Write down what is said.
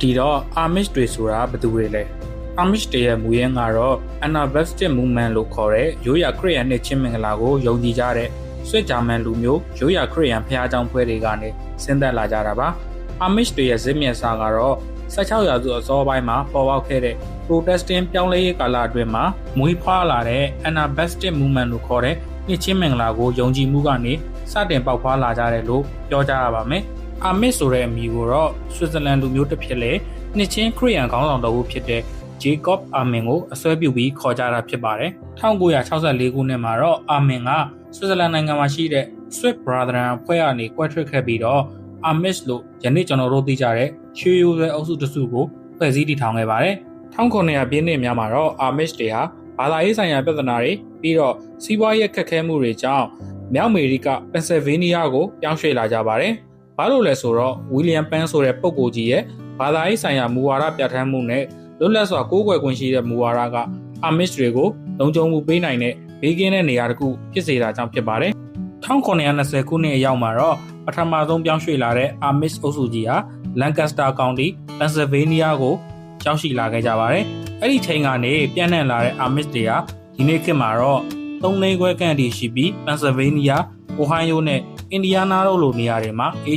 ဒီတော့ Amish တွေဆိုတာဘယ်သူတွေလဲ Amish တွေရဲ့မူရင်းကတော့ Anabaptist Movement လို့ခေါ်တဲ့ရိုးရာခရစ်ယာန်နဲ့ချင်းမင်္ဂလာကိုယုံကြည်ကြတဲ့ဆွစ်ဂျာမန်လူမျိုးရိုးရာခရစ်ယာန်ဖျားကြောင်ဖွဲ့တွေကနေဆင်းသက်လာကြတာပါ Amish တွေရဲ့ဇစ်မြတ်စာကတော့16ရာစုအစောပိုင်းမှာပေါ်ပေါက်ခဲ့တဲ့ Protestant ပြောင်းလဲရေးကာလအတွင်းမှာမွေးဖွားလာတဲ့ Anabaptist Movement လို့ခေါ်တဲ့နှစ်ချင်းမင်္ဂလာကိုယုံကြည်မှုကနေစတင်ပေါက်ဖွားလာကြတယ်လို့ပြောကြရပါမယ်။ Amish ဆိုတဲ့အမည်ကိုတော့ဆွစ်ဇာလန်လူမျိုးတစ်ဖြစ်လေနှစ်ချင်းခရစ်ယာန်ခေါင်းဆောင်တော်ဦးဖြစ်တဲ့ Jacob Armin ကိုအစွဲပြုပြီးခေါ်ကြတာဖြစ်ပါတယ်။1964ခုနှစ်မှာတော့ Armin ကဆွစ်ဇာလန်နိုင်ငံမှာရှိတဲ့ Swiss Brethren အဖွဲ့ကနေကွဲထွက်ခဲ့ပြီးတော့ Amish လို့ယနေ့ကျွန်တော်တို့သိကြတဲ့ချွေရိုးဆွဲအုပ်စုတစ်စုကိုဖွဲ့စည်းတည်ထောင်ခဲ့ပါတယ်။1900ပြည့်နှစ်များမှာတော့ Amish တွေဟာဘာသာရေးဆိုင်ရာပြဿနာတွေပြီးတော့စီးပွားရေးခက်ခဲမှုတွေကြောင့်မြောက်အမေရိကပန်ဆယ်ဗေးနီးယားကိုပြောင်းရွှေ့လာကြပါတယ်။ ဘာလို့လဲဆိုတော့ဝီလီယံပန်းဆိုတဲ့ပုဂ္ဂိုလ်ကြီးရဲ့ဘာသာရေးဆိုင်ရာမူဝါဒပြဋ္ဌာန်းမှုနဲ့လွတ်လပ်စွာကိုးကွယ်ခွင့်ရှိတဲ့မူဝါဒက Amish တွေကိုလုံခြုံမှုပေးနိုင်တဲ့ဘေးကင်းတဲ့နေရာတစ်ခုဖြစ်စေတာကြောင့်ဖြစ်ပါတယ်။1920ခုနှစ်အရောက်မှာတော့ပထမဆုံးပြောင်းရွှေ့လာတဲ့ Amish အုပ်စုကြီးဟာ Lancaster County, Pennsylvania ကိုရောက်ရှိလာခဲ့ကြပါတယ်။အဲ့ဒီချိန်ကနေပြန်နှံ့လာတဲ့ Amish တွေဟာဒီနေ့ခေတ်မှာတော့သုံးသိန်းခွဲခန့်အထိရှိပြီး Pennsylvania, Ohio နဲ့ Indiana တို့လိုနေရာတွေမှာအေး